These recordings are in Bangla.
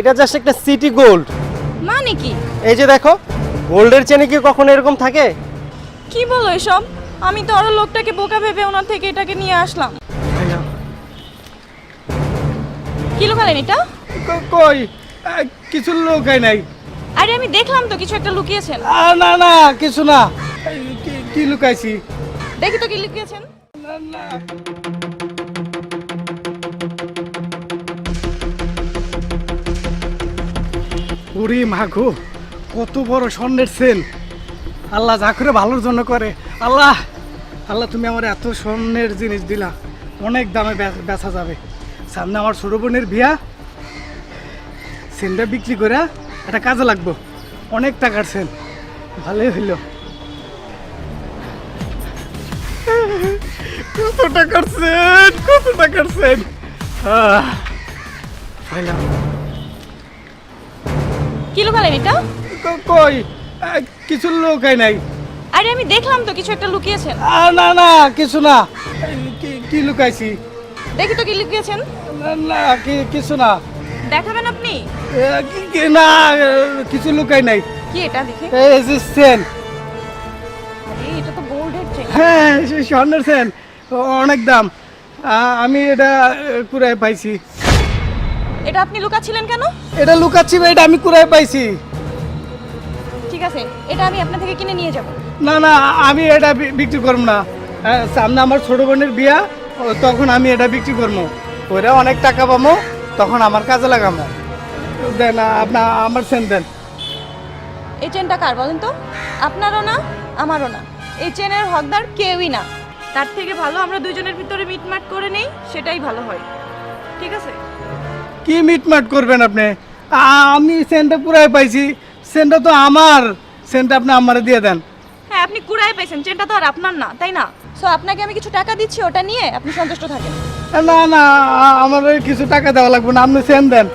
এটা জাস্ট একটা সিটি গোল্ড মানে কি? এই যে দেখো গোল্ডের চেনে কি কখনো এরকম থাকে? কি বলো এসব? আমি তো আরও লোকটাকে বোকা ভেবে ওনার থেকে এটাকে নিয়ে আসলাম। কি লুকালেন এটা? কই? কিছু লোকাই নাই। আরে আমি দেখলাম তো কিছু একটা লুকিয়েছেন। না না কিছু না। কি লুকাইছি? দেখি তো কি লুকিয়েছেন। না, না। ওরে মাগো কত বড় স্বর্ণের সেল। আল্লাহ যা করে ভালোর জন্য করে। আল্লাহ আল্লাহ তুমি আমার এত স্বর্ণের জিনিস দিলা। অনেক দামে বেচা যাবে। সামনে আমার ছোট বোনের বিয়া। সেলটা বিক্রি করে এটা কাজে লাগবো। অনেক টাকার সেল। ভালোই হইল। কত টাকার সেল কত টাকার সেল। আহ, কি লুকালেন এটা? কই? কিছু লোকাই নাই। আরে আমি দেখলাম তো কিছু একটা লুকিয়েছেন না না কিছু না। কি- লুকাইছি? দেখি তো কি লুকিয়েছেন। না কিছু না। দেখাবেন আপনি? না কিছু লুকাই নাই। কি এটা দেখি? এই যে সেন। এটা তো গোল্ডের চেন হ্যাঁ স্বর্ণের সেন। অনেক দাম। আমি এটা কুড়ায় পাইছি। এটা আপনি লুকাচ্ছিলেন কেন? এটা লুকাচ্ছি বা এটা আমি কুড়ায় পাইছি। ঠিক আছে এটা আমি আপনার থেকে কিনে নিয়ে যাব। না না আমি এটা বি- বিক্রি করব না। হ্যাঁ, সামনে আমার ছোট বোনের বিয়া ও, তখন আমি এটা বিক্রি করব। ওরা অনেক টাকা পাবো তখন আমার কাজে লাগাবো। দেন আপনার আমার সেন দেন। এই চেনটা কার বলেন তো? আপনারও না আমারও না। এই চেনের হকদার কেউই না। তার থেকে ভালো আমরা দুজনের ভিতরে মিটমাট করে নেই সেটাই ভালো হয়। ঠিক আছে? কি মিটমাট করবেন আপনি? আমি সেন্টটা পুরাই পাইছি। সেন্টটা তো আমার। সেন্টটা আপনি আমারে দিয়ে দেন। হ্যাঁ আপনি কুড়াই পাইছেন। চেনটা তো আর আপনার না তাই না? সো আপনাকে আমি কিছু টাকা দিচ্ছি ওটা নিয়ে আপনি সন্তুষ্ট থাকেন। না না আমার কিছু টাকা দেওয়া লাগবে না। আপনি সেন দেন।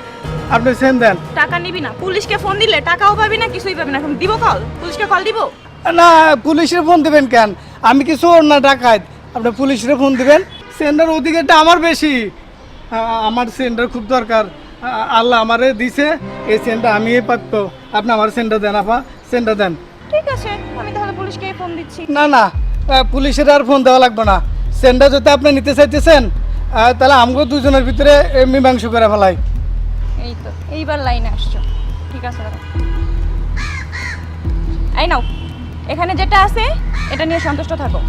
আপনি সেন দেন। টাকা নিবি না। পুলিশকে ফোন দিলে টাকাও পাবি না কিছুই পাবি না। এখন দিব কল? পুলিশকে কল দিব? না পুলিশের ফোন দিবেন কেন? আমি কিছু না ডাকাত। আপনি পুলিশের ফোন দিবেন। সেন্টার অধিকারটা আমার বেশি। আমার সেন্টার খুব দরকার। আল্লাহ আমারে দিছে এই সেন্টার আমি পাবো আপনি আমার সেন্টার দেন আপা সেন্টার দেন। ঠিক আছে আমি তাহলে পুলিশকে ফোন দিচ্ছি। না না পুলিশের আর ফোন দেওয়া লাগবে না। সেন্টার যদি আপনি নিতে চাইতেছেন তাহলে আমগো দুজনের ভিতরে মীমাংস করে ফেলাই। এই তো এইবার লাইনে আসছো। ঠিক আছে দাদা। এই নাও এখানে যেটা আছে এটা নিয়ে সন্তুষ্ট থাকো।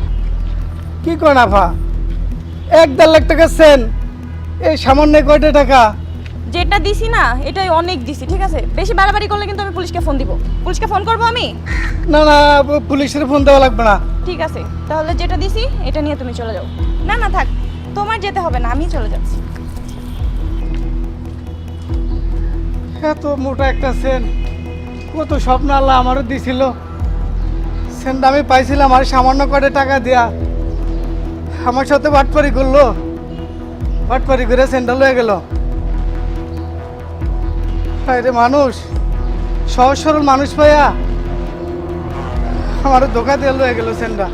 কি করেন আফা? এক দেড় লাখ টাকা সেন এই সামান্য কয়টা টাকা? যেটা দিছি না এটাই অনেক দিছি ঠিক আছে? বেশি বাড়াবাড়ি করলে কিন্তু আমি পুলিশকে ফোন দিব। পুলিশকে ফোন করব আমি? না না পুলিশের ফোন দেওয়া লাগবে না। ঠিক আছে তাহলে যেটা দিছি এটা নিয়ে তুমি চলে যাও। না না থাক তোমার যেতে হবে না আমি চলে যাচ্ছি। এত মোটা একটা সেন কত স্বপ্ন আল্লাহ আমারও দিছিল। সেনটা আমি পাইছিলাম আর সামান্য কয়টা টাকা দেয়া। আমার সাথে বাটপারি করল। বাটপারি করে সেনটা লয়ে গেল। রে মানুষ সহজ সরল মানুষ পাইয়া আমার ধোকা দিয়ে লয়ে গেল সেনটা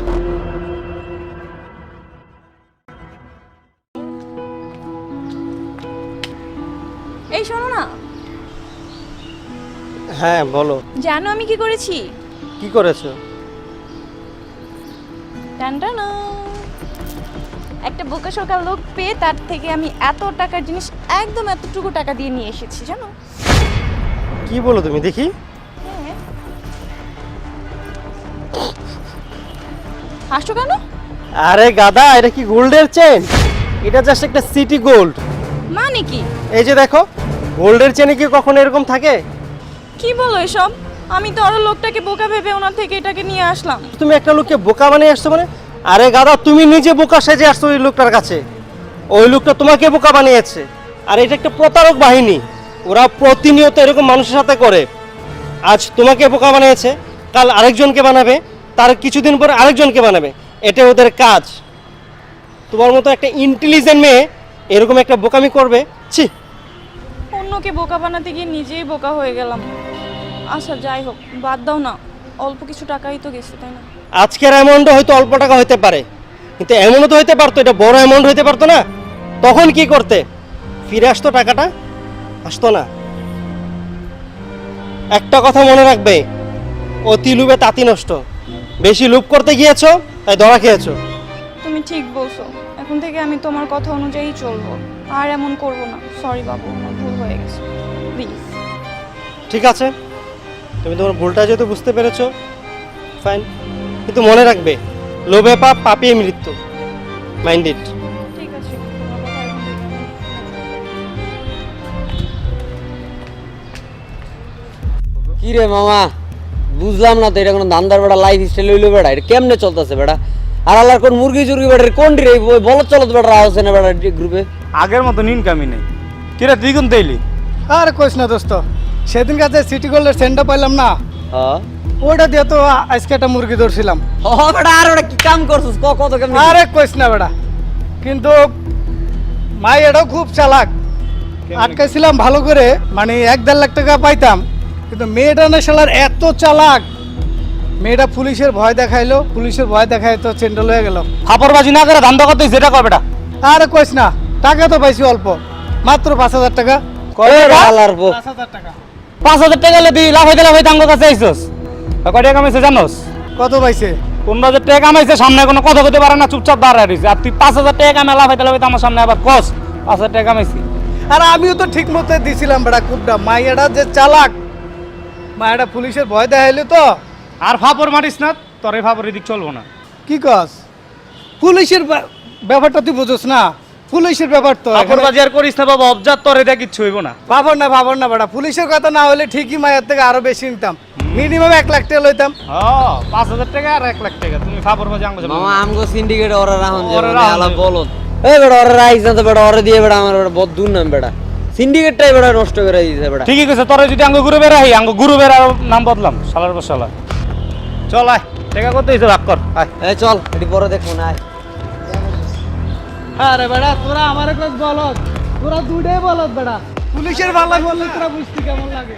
এই শোনো না। হ্যাঁ বলো। জানো আমি কি করেছি? কি করেছ? টানটানা। একটা বোকা সকাল লোক পেয়ে তার থেকে আমি এত টাকার জিনিস একদম এতটুকু টাকা দিয়ে নিয়ে এসেছি জানো? কি বলো তুমি দেখি। হ্যাঁ। হাসছো কেন? আরে গাদা এটা কি গোল্ডের চেন এটা জাস্ট একটা সিটি গোল্ড মানে কি? এই যে দেখো গোল্ডের চেনে কি কখনো এরকম থাকে? কি বলো এসব? আমি তো আরও লোকটাকে বোকা ভেবে ওনার থেকে এটাকে নিয়ে আসলাম। তুমি একটা লোককে বোকা বানিয়ে আসছো মানে? আরে গাদা তুমি নিজে বোকা সেজে আসছো ওই লোকটার কাছে। ওই লোকটা তোমাকে বোকা বানিয়েছে। আর এটা একটা প্রতারক বাহিনী। ওরা প্রতিনিয়ত এরকম মানুষের সাথে করে। আজ তোমাকে বোকা বানিয়েছে, কাল আরেকজনকে বানাবে, তার কিছুদিন পরে আরেকজনকে বানাবে। এটা ওদের কাজ। তোমার মতো একটা ইন্টেলিজেন্ট মেয়ে এরকম একটা বোকামি করবে, ছি। অন্যকে বোকা বানাতে গিয়ে নিজেই বোকা হয়ে গেলাম। আচ্ছা যাই হোক, বাদ দাও না। অল্প কিছু টাকাই তো গেছে তাই না? আজকের অ্যামাউন্টটা হয়তো অল্প টাকা হতে পারে কিন্তু এমনও তো হতে পারতো এটা বড় অ্যামাউন্ট হতে পারতো না। তখন কি করতে? ফিরে আসতো টাকাটা? আসতো না। একটা কথা মনে রাখবে অতি লোভে তাঁতি নষ্ট। বেশি লোভ করতে গিয়েছো তাই ধরা খেয়েছো। তুমি ঠিক বলছো। এখন থেকে আমি তোমার কথা অনুযায়ী চলবো। আর এমন করব না। সরি বাবু আমার ভুল হয়ে গেছে। প্লিজ ঠিক আছে। তুমি তোমার ভুলটা যেহেতু বুঝতে পেরেছ ফাইন কিন্তু মনে রাখবে লোভে পাপ পাপিয়ে মৃত্যু। মাইন্ড ইট ঠিক আছে। তোমার কথা কি রে মামা? বুঝলাম না তো এটা কোনো ধান্দার বেড়া লাইফ স্টাইল হইল বেড়া এটা কেমনে চলতেছে বেড়া? আর আল্লাহর কোন মুরগি চুরগি বেড়া কোন রে? বলত চলত বেড়া আছে না বেড়া গ্রুপে আগের মতন ইনকামই নেই। কিরে তুই কোন তাইলি? আর কইস না দোস্ত সেদিন কাছে সিটি গোল্ডের সেন্টার পাইলাম না হ্যাঁ। ওইটা দিয়ে তো আজকে একটা মুরগি ধরছিলাম। আর ওটা কি কাম করছিস? ক কত কেমনে আরে কইস না বেটা। কিন্তু মাই এটাও খুব চালাক। আটকাইছিলাম ভালো করে মানে এক দেড় লাখ টাকা পাইতাম। কিন্তু মেয়েটা না শালার এত চালাক। মেয়েটা পুলিশের ভয় দেখাইলো পুলিশের ভয় দেখাই তো চেন্ডাল হয়ে গেল। ফাপড়বাজি না করে ধান্দা করতে যেটা কর বেটা? আরে কইস না টাকা তো পাইছি অল্প। মাত্র পাঁচ হাজার টাকা। হাজার টাকা। পাঁচ হাজার টাকা হলে তুই লাফাইতে লাফাইতে আমার কাছে আইসস। কয় টাকা কামাইছে জানোস? কত পাইছে? পনেরো হাজার টাকা কামাইছে সামনে কোনো কথা করতে পারে না চুপচাপ দাঁড়ায় রয়েছে। আর তুই পাঁচ হাজার টাকা কামাই লাফাইতে লাফাইতে আমার সামনে আবার কস পাঁচ হাজার টাকা কামাইছি। আর আমিও তো ঠিক মতো দিছিলাম বেটা কুপটা মাইয়াটা যে চালাক মায়েরা পুলিশের ভয় দেখাইলো তো। আর ফাপড় মারিস না তোর এই ফাপড় এদিক চলবো না। কি কস? পুলিশের ব্যাপারটা তুই বুঝোস না। পুলিশের ব্যাপার তো ফাপড়বাজি আর করিস না বাবা অবজার তোর এটা কিচ্ছু হইব না। ভাবর না ভাবর না বেটা পুলিশের কথা না হলে ঠিকই মায়ের থেকে আরও বেশি নিতাম। মিনিমাম এক লাখ টাকা লইতাম। হ্যাঁ পাঁচ হাজার টাকা আর এক লাখ টাকা। তুমি ফাবর ফাপড়বাজি আঙ্গ মামা আমগো সিন্ডিকেট ওরা রাহন আলা। বলত এ বেড়া ওরা রাইছ না তো বেড়া ওরা দিয়ে বেড়া আমার বেড়া বহুত দূর নাম বেড়া সিন্ডিকেটটাই বেড়া নষ্ট করে দিয়েছে বেড়া ঠিকই কইছে তোর যদি আঙ্গ গুরু বেড়াই আঙ্গ গুরু বেড়া নাম বদলাম শালার শালা চল আয় টাকা কত হয়েছে ভাগ কর আয়। এ চল এটি পরে দেখব না আয়। আরে বেড়া তোরা আমার কাছে বলত তোরা দুটাই বলত বেড়া। পুলিশের ভালো বললে তোরা বুঝতে কেমন লাগে।